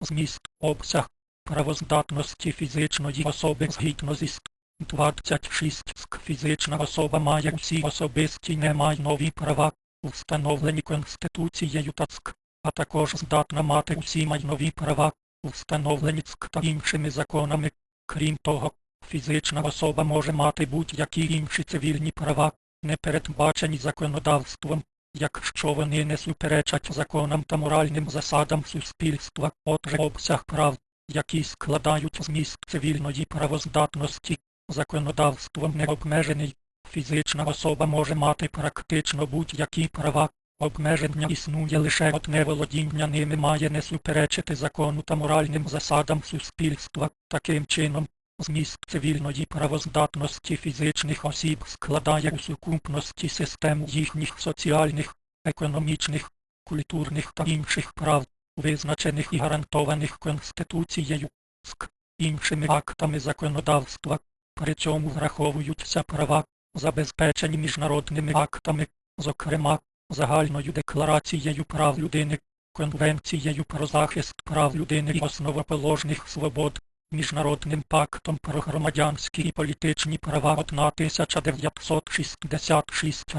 зміст, обсяг, правоздатності фізичної особи згідно зі ст. 26 Ск фізична особа має усі особисті немайнові права, встановлені Конституцією та ЦК, а також здатна мати усі майнові права, встановлені ЦК та іншими законами. Крім того, фізична особа може мати будь-які інші цивільні права, не передбачені законодавством, якщо вони не суперечать законам та моральним засадам суспільства, отже обсяг прав, які складають зміст цивільної правоздатності, законодавством не обмежений. Фізична особа може мати практично будь-які права, обмеження існує лише одне володіння ними має не суперечити закону та моральним засадам суспільства. Таким чином, зміст цивільної правоздатності фізичних осіб складає у сукупності систему їхніх соціальних, економічних, культурних та інших прав, визначених і гарантованих Конституцією, СК, іншими актами законодавства. При цьому враховуються права, забезпечені міжнародними актами, зокрема, загальною декларацією прав людини, Конвенцією про захист прав людини і основоположних свобод, Міжнародним пактом про громадянські і політичні права 1966.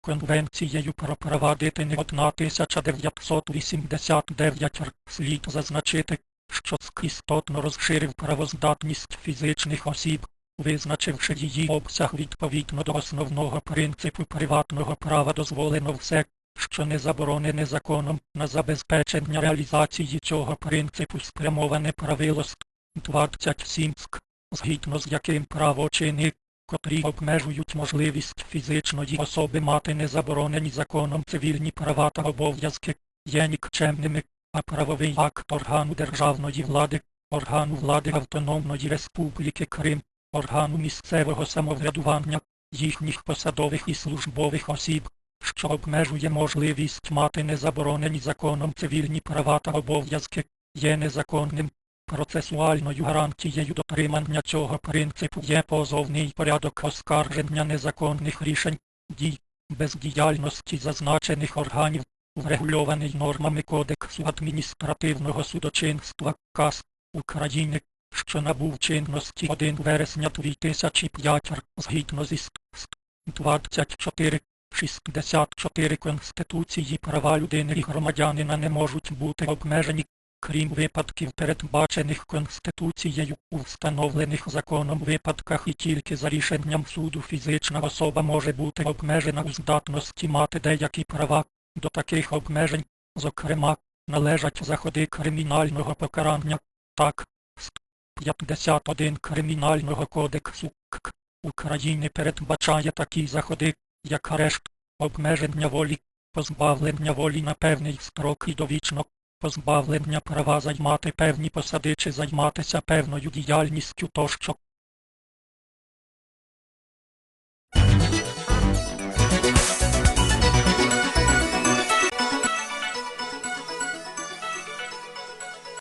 Конвенцією про права дитини 1989. Слід зазначити, що СК істотно розширив правоздатність фізичних осіб, визначивши її обсяг відповідно до основного принципу приватного права дозволено все, що не заборонене законом на забезпечення реалізації цього принципу спрямоване правило 27 СК, згідно з яким правочини, котрі обмежують можливість фізичної особи мати незаборонені законом цивільні права та обов'язки, є нікчемними, а правовий акт органу державної влади, органу влади Автономної Республіки Крим, органу місцевого самоврядування, їхніх посадових і службових осіб, що обмежує можливість мати незаборонені законом цивільні права та обов'язки, є незаконним. Процесуальною гарантією дотримання цього принципу є позовний порядок оскарження незаконних рішень, дій, бездіяльності зазначених органів, врегульований нормами Кодексу адміністративного судочинства КАС України, що набув чинності 1 вересня 2005 р. згідно зі ст. 24, 64 Конституції права людини і громадянина не можуть бути обмежені, крім випадків передбачених Конституцією у встановлених законом випадках і тільки за рішенням суду фізична особа може бути обмежена у здатності мати деякі права, до таких обмежень, зокрема, належать заходи кримінального покарання, так, ст. 51 Кримінального кодексу КК України передбачає такі заходи, як арешт, обмеження волі, позбавлення волі на певний строк і довічно, позбавлення права займати певні посади чи займатися певною діяльністю тощо.